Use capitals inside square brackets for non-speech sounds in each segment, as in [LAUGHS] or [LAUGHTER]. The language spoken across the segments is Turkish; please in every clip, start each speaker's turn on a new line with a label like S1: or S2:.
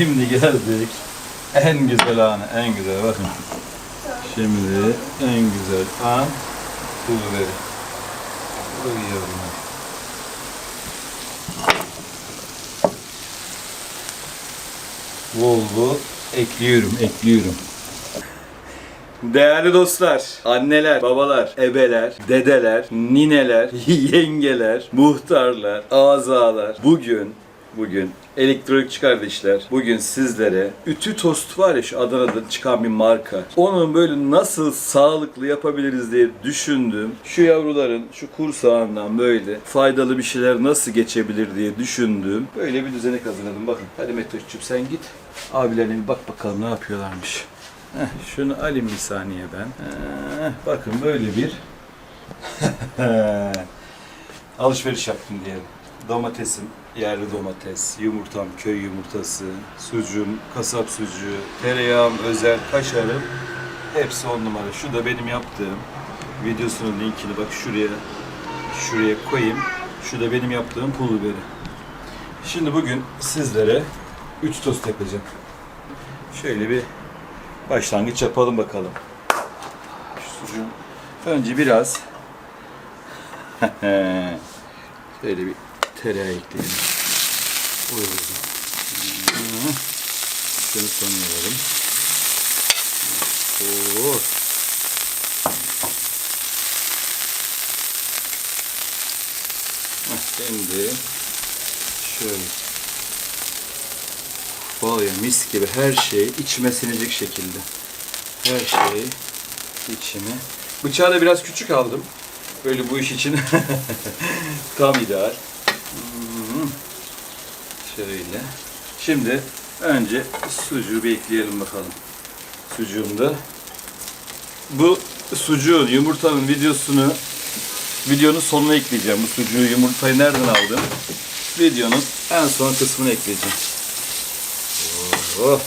S1: Şimdi geldik. En güzel anı, en güzel bakın. Şimdi en güzel an pul biberi. Oy yavrum. Bol bol ekliyorum, ekliyorum. Değerli dostlar, anneler, babalar, ebeler, dedeler, nineler, [LAUGHS] yengeler, muhtarlar, azalar. Bugün, bugün elektronikçi kardeşler, bugün sizlere ütü tost var ya şu Adana'da çıkan bir marka. Onu böyle nasıl sağlıklı yapabiliriz diye düşündüm. Şu yavruların şu kursağından böyle faydalı bir şeyler nasıl geçebilir diye düşündüm. Böyle bir düzenek hazırladım. Bakın hadi Metoş'cum sen git. Abilerine bir bak bakalım ne yapıyorlarmış. Heh, şunu alayım bir saniye ben. Heh, bakın böyle bir [LAUGHS] alışveriş yaptım diyelim. Domatesim, yerli domates, yumurtam, köy yumurtası, sucuğum, kasap sucuğu, tereyağım, özel, kaşarım. Hepsi on numara. Şu da benim yaptığım videosunun linkini bak şuraya şuraya koyayım. Şu da benim yaptığım pul biberi. Şimdi bugün sizlere 3 tost yapacağım. Şöyle bir başlangıç yapalım bakalım. Şu sucuğu önce biraz [LAUGHS] şöyle bir tereyağı ekleyelim. Hı. Şunu tanıyalım. Oo. Heh, Şimdi şöyle Var ya mis gibi her şey içime sinecek şekilde. Her şey içime. Bıçağı da biraz küçük aldım. Böyle bu iş için [LAUGHS] tam ideal. Hmm. Şöyle. Şimdi önce sucuğu bir ekleyelim bakalım. Sucuğumda. Bu sucuğun, yumurtanın videosunu videonun sonuna ekleyeceğim. Bu sucuğu, yumurtayı nereden aldım? Videonun en son kısmını ekleyeceğim. Oh.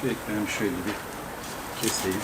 S1: Şu ekmeğimi şöyle bir keseyim.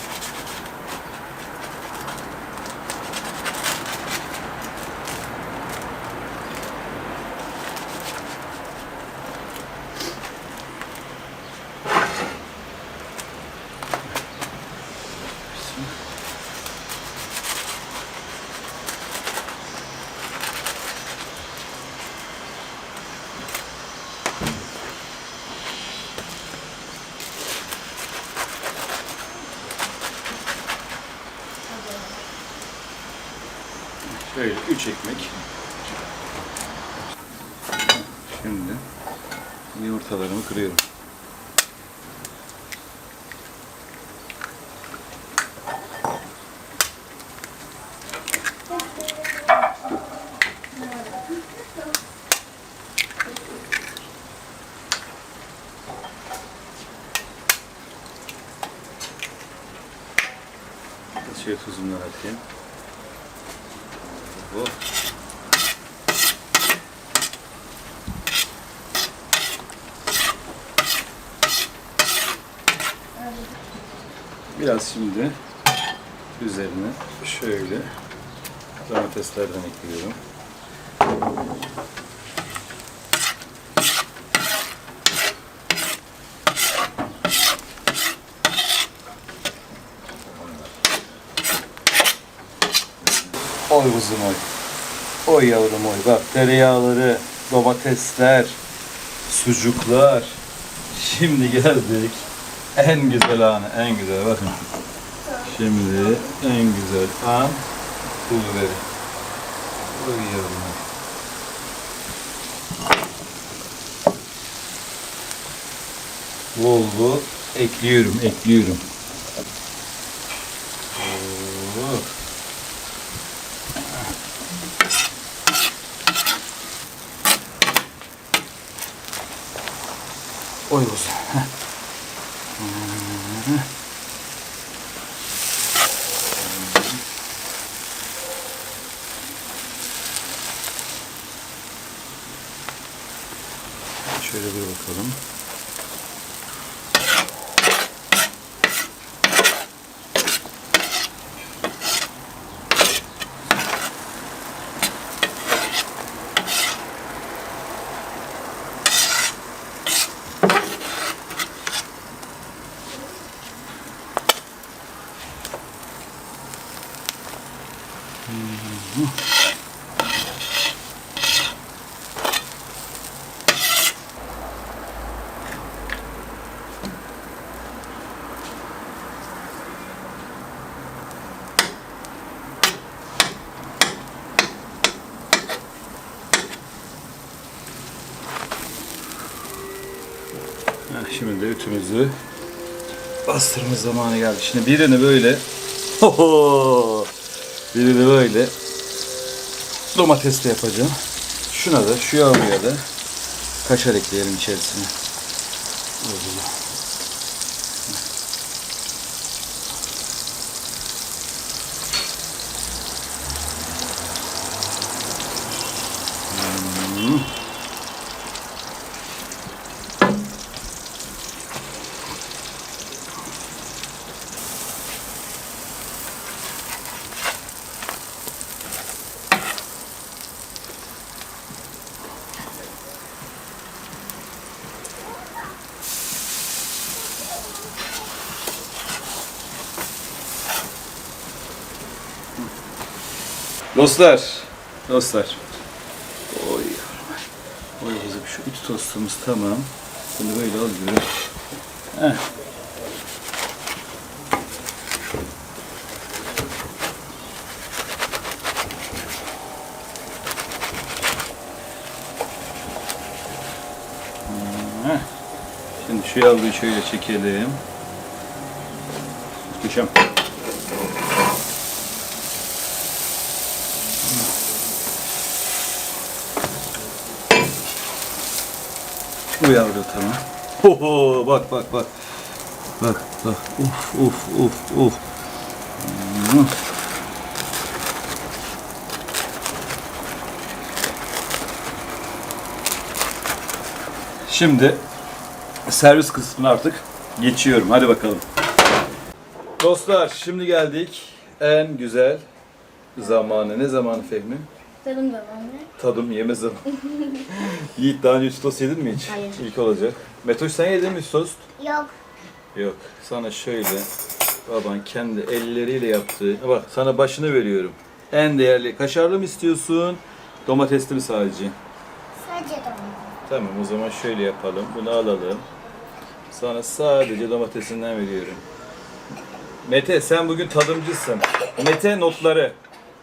S1: Şöyle üç ekmek. Şimdi yumurtalarımı kırıyorum. Şöyle tuzunu atayım. Bu. Biraz şimdi üzerine şöyle domateslerden ekliyorum. Oy kuzum oy. Oy yavrum oy. Bak tereyağları, domatesler, sucuklar. Şimdi geldik. En güzel anı, en güzel bakın. Şimdi en güzel an pul biberi. Oy yavrum oy. Bol bol ekliyorum, ekliyorum. Oo. Oy olsun. Heh. Hı. Şöyle bir bakalım. Şimdi de ütümüzü bastırma zamanı geldi. Şimdi birini böyle Hoho! birini böyle domatesle yapacağım. Şuna da şu yavruya da kaşar ekleyelim içerisine. Böyle. Dostlar, dostlar. Oy. Oy kızım şu üç tostumuz tamam. Bunu böyle alıyorum. Heh. Heh. Şimdi şu yavruyu şöyle çekelim. Muhteşem. Bu yavru tamam. Oho bak bak bak. Bak bak. Uf uf uf uf. Şimdi servis kısmına artık geçiyorum. Hadi bakalım. Dostlar şimdi geldik en güzel zamanı. Ne zamanı Fehmi?
S2: Tadım zamanı.
S1: Tadım yeme zamanı. [LAUGHS] Yiğit daha önce üst tost yedin mi hiç?
S2: Hayır.
S1: İlk olacak. Metoş sen yedin mi üst tost?
S2: Yok.
S1: Yok. Sana şöyle baban kendi elleriyle yaptığı. Bak sana başını veriyorum. En değerli. Kaşarlı mı istiyorsun? Domatesli mi sadece?
S2: Sadece domates.
S1: Tamam o zaman şöyle yapalım. Bunu alalım. Sana sadece domatesinden veriyorum. Mete sen bugün tadımcısın. Mete notları.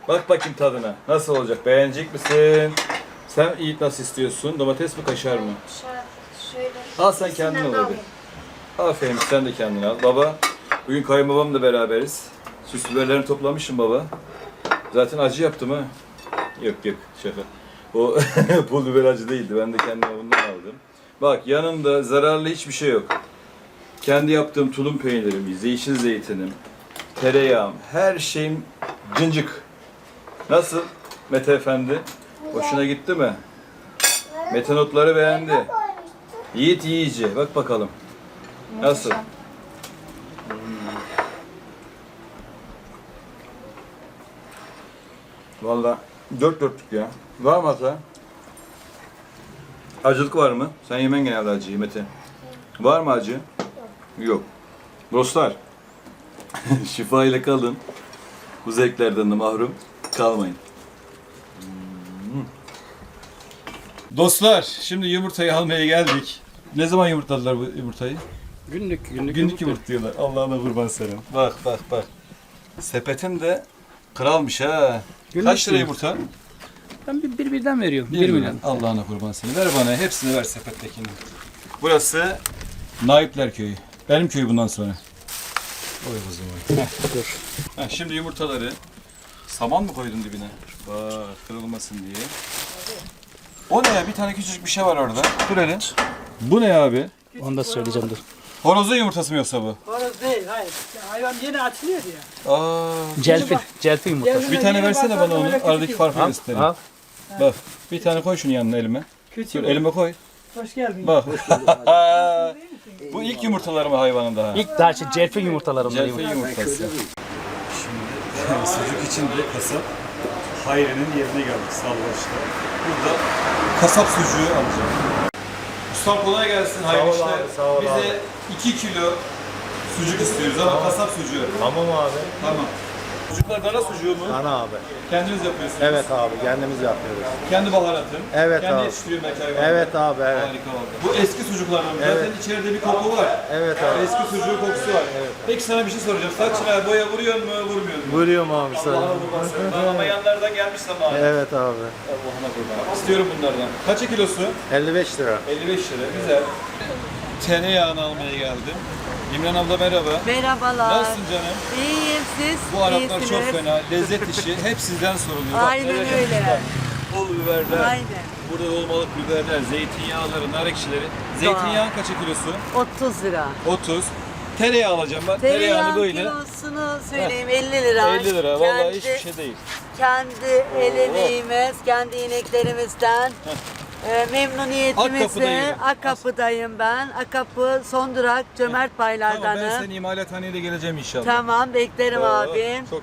S1: Bak bakayım tadına. Nasıl olacak? Beğenecek misin? Sen Yiğit nasıl istiyorsun? Domates mi kaşar mı?
S2: Şa- Şöyle.
S1: Al sen kendin ol hadi. Aferin sen de kendini al. Baba, bugün kayınbabamla beraberiz. Süs biberlerini toplamışım baba. Zaten acı yaptım ha. Yok yok şaka. O [LAUGHS] pul biber acı değildi. Ben de kendime bundan aldım. Bak yanında zararlı hiçbir şey yok. Kendi yaptığım tulum peynirim, yeşil zeytinim, tereyağım, her şeyim cıncık. Nasıl Mete Efendi? Hoşuna gitti mi? Mete notları beğendi. Yiğit iyice. Bak bakalım. Nasıl? Valla dört dörtlük ya. Var mı hata? Acılık var mı? Sen yemen genelde acıyı Mete. Var mı acı? Yok. Dostlar, [LAUGHS] şifa ile kalın. Bu zevklerden de mahrum kalmayın. Hmm. Dostlar, şimdi yumurtayı almaya geldik. Ne zaman yumurtladılar bu yumurtayı?
S3: Günlük günlük.
S1: Günlük yumurtluyorlar. Allah'ına kurban senin. Bak bak bak. Sepetin de kralmış ha.
S3: Günlük
S1: Kaç lira
S3: yumurta.
S1: yumurta?
S3: Ben bir, bir birden veriyorum.
S1: Bir
S3: Bir,
S1: milyon.
S3: milyon.
S1: Allah'ına kurban seni. Ver bana hepsini ver sepettekini. Burası Naipler Köyü. Benim köy bundan sonra. Oy kızım oy. Heh.
S3: Dur.
S1: Heh, şimdi yumurtaları saman mı koydun dibine? Bak kırılmasın diye. O ne ya? Bir tane küçücük bir şey var orada. Dur hele. Bu ne abi?
S3: Onu da söyleyeceğim dur.
S1: Horozun yumurtası mı yoksa bu?
S4: Horoz değil, hayır. Ya hayvan yeni açılıyor ya.
S1: Aa,
S3: Celfin. Celfin yumurtası.
S1: bir tane versene bana onu. Aradaki farkı gösterin.
S3: al.
S1: Bak. Bir tane koy şunu yanına elime.
S4: Küçük.
S1: Dur elime koy.
S4: Hoş geldin.
S1: Bak. [LAUGHS] Bu ilk yumurtaları mı hayvanın daha?
S3: İlk daha şey, celfin yumurtalarından
S1: Celfe
S3: yumurta.
S1: yumurtası. Sucuk için de kasap Hayri'nin yerine geldik Salvaç'ta. Burada kasap sucuğu alacağım. Ustam kolay gelsin Hayri işte. Bize 2 kilo sucuk istiyoruz ama kasap sucuğu.
S5: Tamam abi.
S1: Tamam. Sucuklar dana sucuğu mu?
S5: Ana abi.
S1: Kendiniz yapıyorsunuz.
S5: Evet abi kendimiz yapıyoruz.
S1: Kendi baharatın.
S5: Evet
S1: Kendi
S5: abi.
S1: yetiştiriyor belki hayvanı.
S5: Evet abi evet.
S1: Harika oldu. Bu eski sucuklardan. Zaten
S5: Evet.
S1: içeride bir koku var.
S5: Evet abi.
S1: Eski sucuğun kokusu var. Peki sana bir şey soracağım. Saçına boya vuruyor mu, vurmuyor mu?
S5: Vuruyorum abi sana.
S1: Allah'ına kurban. Ama yanlardan gelmiş zamanı.
S5: Evet abi.
S1: Allah'ına kurban. İstiyorum bunlardan. Kaça kilosu?
S5: 55 lira.
S1: 55 lira. Güzel. Tereyağını almaya geldim. İmran abla merhaba.
S6: Merhabalar.
S1: Nasılsın canım?
S6: İyiyim siz.
S1: Bu Araplar
S6: iyisiniz.
S1: çok fena. Lezzet işi hep sizden soruluyor. Bak,
S6: Aynen
S1: neler
S6: öyle.
S1: yapmışlar. Pul biberler,
S6: Aynen.
S1: burada dolmalık biberler, zeytinyağları, nar ekşileri. Zeytinyağı kaça kilosu?
S6: 30 lira.
S1: 30. Tereyağı alacağım ben. Tereyağını
S6: Tereyağın
S1: böyle.
S6: kilosunu söyleyeyim 50 lira.
S1: 50 lira. Vallahi
S6: Kendi-
S1: hiçbir şey değil.
S6: Kendi el emeğimiz, kendi ineklerimizden. E, memnuniyetimizle
S1: Akkapı'dayım.
S6: Akapı'dayım ben. Akapı son durak cömert
S1: Tamam ben senin imalathaneye de geleceğim inşallah.
S6: Tamam beklerim
S1: Oo,
S6: abim.
S1: Çok